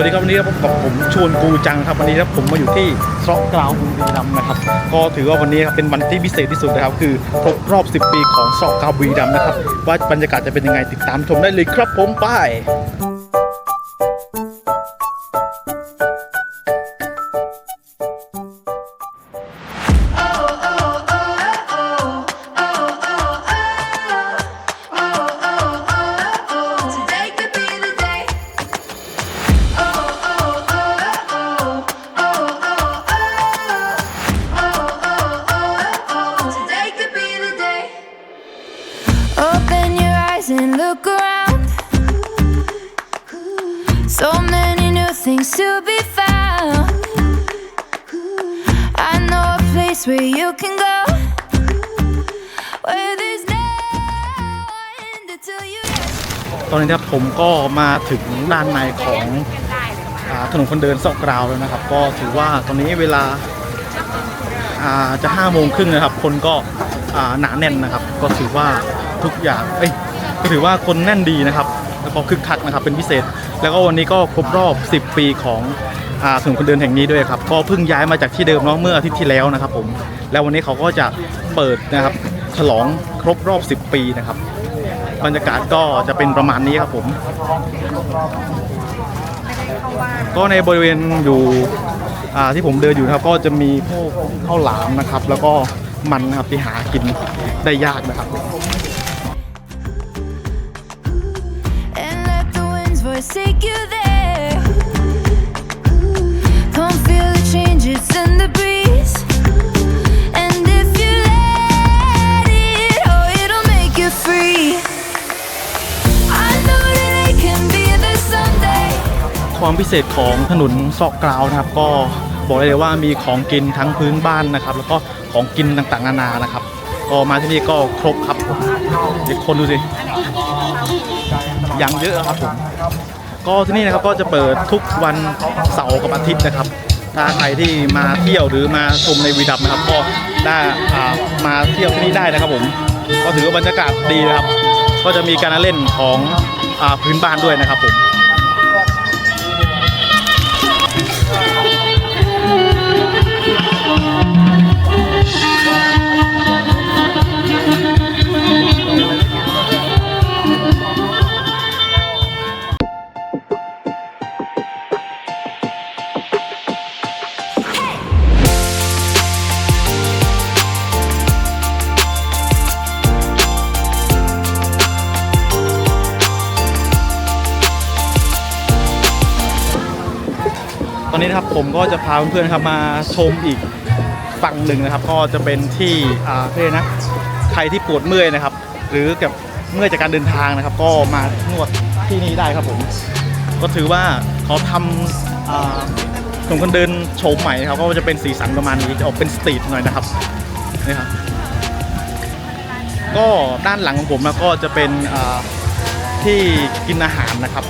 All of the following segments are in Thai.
วัสดีครับวันนี้ครับกับผมชวนกูจังครับวันนี้ครับผมมาอยู่ที่ซอกกราวบุรีรัมย์นะครับก็ถือว่าวันนี้ครับเป็นวันที่พิเศษที่สุดนะครับ คือครบรอบ 10 ปีของซอกกราวบุรีรัมย์นะครับว่าบรรยากาศจะเป็นยังไงติดตามชมได้เลยครับผมไป and look around. So many new things to be found. I know a place where you can go. Where there's no end until you ตอนนี้นะครับผมก็มาถึงด้านในของอ่าถนนคนเดินซาะกราวแล้วนะครับ ก็ถือว่าตอนนี้เวลาอ่าจะห้าโมงครึ่งนะครับ คนก็อ่าหนาแน่นนะครับ ก็ถือว่าทุกอย่างเอ้ย ก็ถือว่าคนแน่นดีนะครับแล้วก็คึกคักนะครับเป็นพิเศษ แล้วก็วันนี้ก็ครบรอบ 10 ปีของอ่าถนนคนเดินแห่งนี้ด้วยครับก็เพิ่งย้ายมาจากที่เดิมเนาะเมื่ออาทิตย์ที่แล้วนะครับผมแล้ววันนี้เขาก็จะเปิดนะครับฉลองครบรอบ 10 ปีนะครับ บรรยากาศก็จะเป็นประมาณนี้ครับผม ก็ในบริเวณอยู่ที่ผมเดินอยู่นะครับ ก็จะมีพวกข้าวหลามนะครับ แล้วก็มันนะครับที่หากินได้ยากนะครับ ความพิเศษของถนนซาะกราวนะครับก็บอกได้เลยว่ามีของกินทั้งพื้นบ้านนะครับ แล้วก็ของกินต่างๆนานานะครับ ก็มาที่นี่ก็ครบครับเด็กคนดูสิ อย่างเยอะครับผมก็ที่นี่นะครับก็จะเปิดทุกวันเสาร์กับอาทิตย์นะครับถ้าใครที่มาเที่ยวหรือมาชมในวีดับนะครับ ก็ได้มาเที่ยวที่นี่ได้นะครับผมก็ถือว่าบรรยากาศดีนะครับ ก็จะมีการเล่นของอพื้นบ้านด้วยนะครับผม ตอนนี้นะครับผมก็จะพาเพื่อนๆครับมาชมอีกฝั่งหนึ่งนะครับ ก็จะเป็นที่อ่าเพื่อนนะใครที่ปวดเมื่อยนะครับ หรือกับเมื่อยจากการเดินทางนะครับ ก็มานวดที่นี่ได้ครับผม ก็ถือว่าเขาทำอ่าถนนคนเดินโฉมใหม่นะครับก็จะเป็นสีสันประมาณนี้จะออกเป็นสตรีทหน่อยนะครับนี่ครับก็ด้านหลังของผมนะก็จะเป็นอ่าที่กินอาหารนะครับ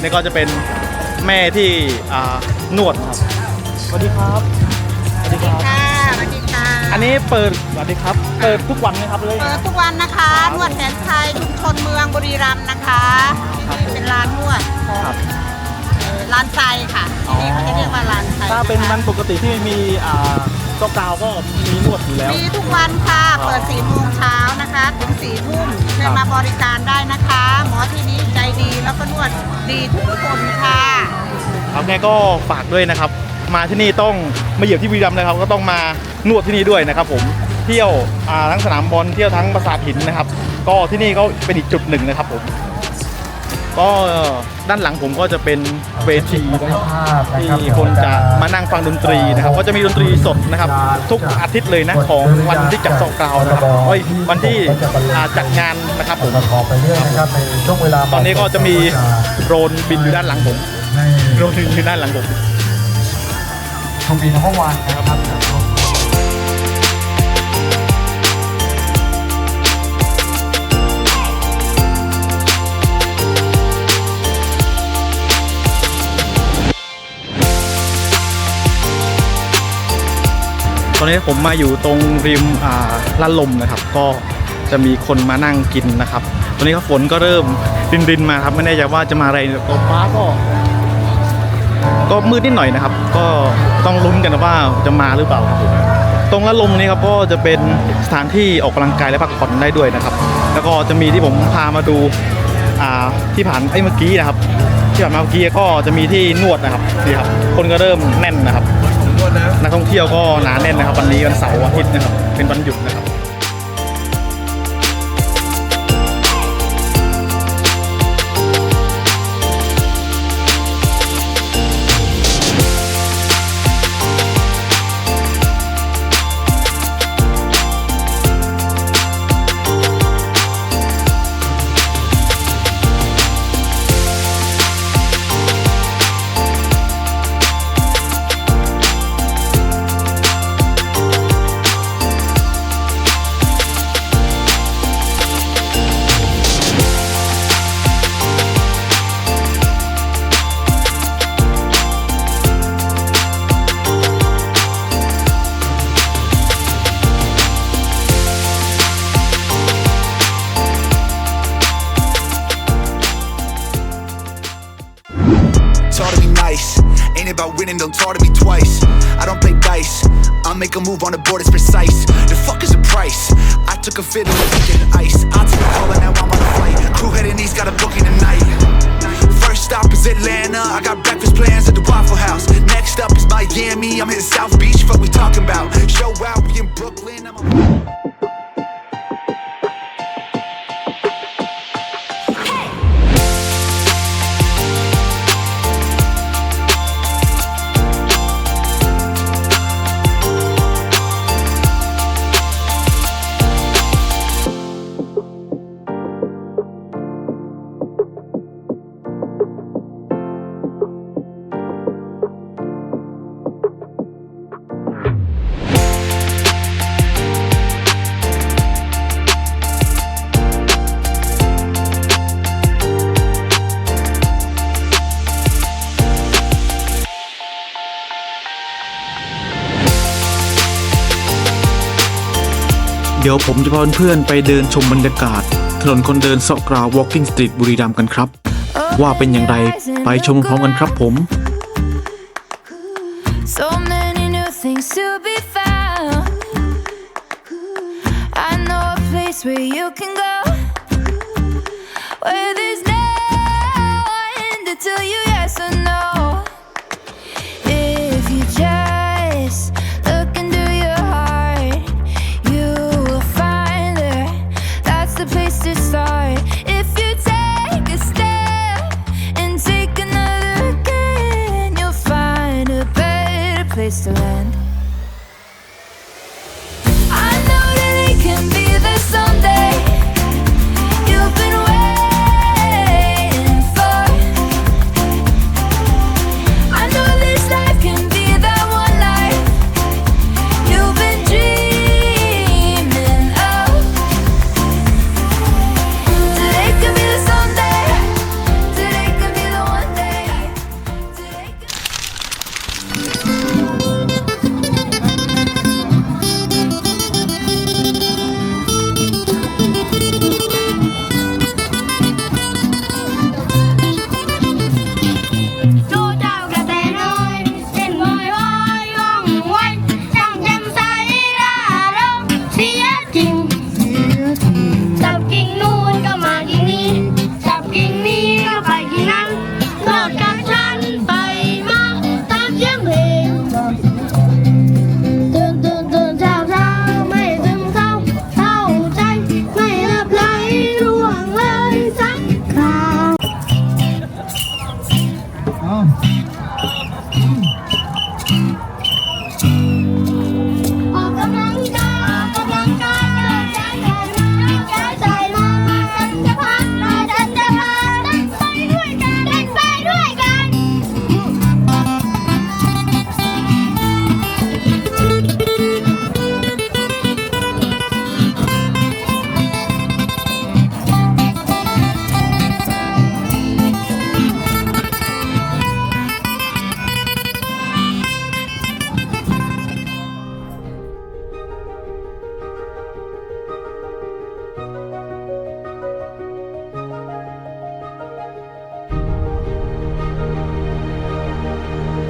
นี่ก็จะเป็น แม่ที่อ่านวดครับสวัสดีครับสวัสดีครับ ค่ะสวัสดีค่ะอันนี้เปิดสวัสดีครับ เปิดทุกวันไหมครับเลย เปิดทุกวันนะคะนวดแผนไทยชุมชนเมืองบุรีรัมย์นะคะครับเป็นร้านนวดของครับ เอ่อร้านไทยค่ะอ๋อที่นี่เขาจะเรียกว่าร้านไทยถ้าเป็นวันนะคะปกติที่มีอ่า เจ้ากาวก็มีนวดอยู่แล้ว มีทุกวันค่ะอ๋อเปิด4ี่โมงเช้านะคะถึง4ี่ทุ่มเชิญครัมาบบริการได้นะคะ หมอที่นี้ใจดีแล้วก็นวดดีทุกคนค่ะครับแม่ก็ฝากด้วยนะครับ มาที่นี่ต้องมาเหยียบที่วีรัมย์นะครับ ก็ต้องมานวดที่นี่ด้วยนะครับ ผมเที่ยวอ่าทั้งสนามบอลเที่ยวทั้งปราสาทหินนะครับ ก็ที่นี่ก็เป็นอีกจุดหนึ่งนะครับผม ก็ด้านหลังผมก็จะเป็นเวทีนะครับที่คนจะมานั่งฟังดนตรีนะครับ ก็จะมีดนตรีสดนะครับ ทุกอาทิตย์เลยนะของวันที่จัดเสอกราวนะครับเอ้ยวันที่อ่าจัดงานนะครับผมขอไปเรื่อยนะครับในช่วงเวลาตอนนี้ก็จะมีโดรนบินอยู่ด้านหลังผมในโดรนบินอยู่ด้านหลังผมชมรีนห้องวันนะครับ อนนี้ผมมาอยู่ตรงริมอ่าลาลมนะครับ ก็จะมีคนมานั่งกินนะครับ ตอนนี้ก็ฝนก็เริ่มรินรินมาครับไม่แน่ใจว่าจะมาอะไรตกฟ้าก็ ก็มืดนิดหน่อยนะครับ ก็ต้องลุ้นกันว่าจะมาหรือเปล่าครับผมตรงละลมนี้ครับก็จะเป็นสถานที่ออกกำลังกายและพักผ่อนได้ด้วยนะครับ แล้วก็จะมีที่ผมพามาดูอ่าที่ผ่านไอ้เมื่อกี้นะครับ ที่ผ่านมาเมื่อกี้ก็จะมีที่นวดนะครับนี่ครับคนก็เริ่มแน่นนะครับ นักท่องเที่ยวก็หนาแน่นนะครับ วันนี้วันเสาร์อาทิตย์นะครับ เป็นวันหยุดนะครับ winning, don't talk to me twice. I don't play dice, I'll make a move on the board, it's precise. The fuck is the price? I took a fiddle and it ice. I took a call and now I'm on a flight. Crew heading east, got a booking tonight. First stop is Atlanta, I got breakfast plans at the Waffle House. Next up is Miami, I'm hitting South Beach, fuck we talking about. Show out, we in Brooklyn, ดี๋ยวผมจะพาเพื่อนไปเดินชมบรรยากาศ ถนนคนเดินเสาะกราว Walking Street บุรีรัมย์กันครับ ว่าเป็นอย่างไรไปชมพร้อมกันครับผม So many new things to be found. I know a place where you can go, place to land.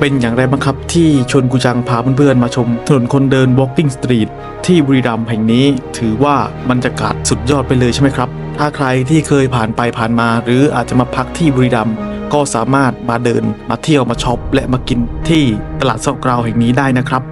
เป็นอย่างไรบ้างครับที่ชนกูจังพาเพื่อนๆมาชม ถนนคนเดิน Walking Street ที่บุรีรัมย์แห่งนี้ ถือว่าบรรยากาศสุดยอดไปเลยใช่ไหมครับ ถ้าใครที่เคยผ่านไปผ่านมา หรืออาจจะมาพักที่บุรีรัมย์ก็สามารถมาเดินมาเที่ยวมาช็อปและมากินที่ตลาดซอกกราวแห่งนี้ได้นะครับ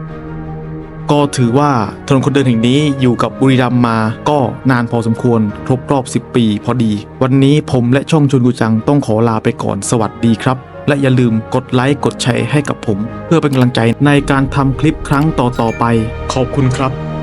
ก็ถือว่าถนนคนเดินแห่งนี้อยู่กับบุรีรัมย์มาก็นานพอสมควร ครบรอบ 10 ปี พอดี วันนี้ผมและช่องชนกูจังต้องขอลาไปก่อนสวัสดีครับ และอย่าลืมกดไลค์กดแชร์ให้กับผม เพื่อเป็นกำลังใจในการทำคลิปครั้งต่อๆไป ขอบคุณครับ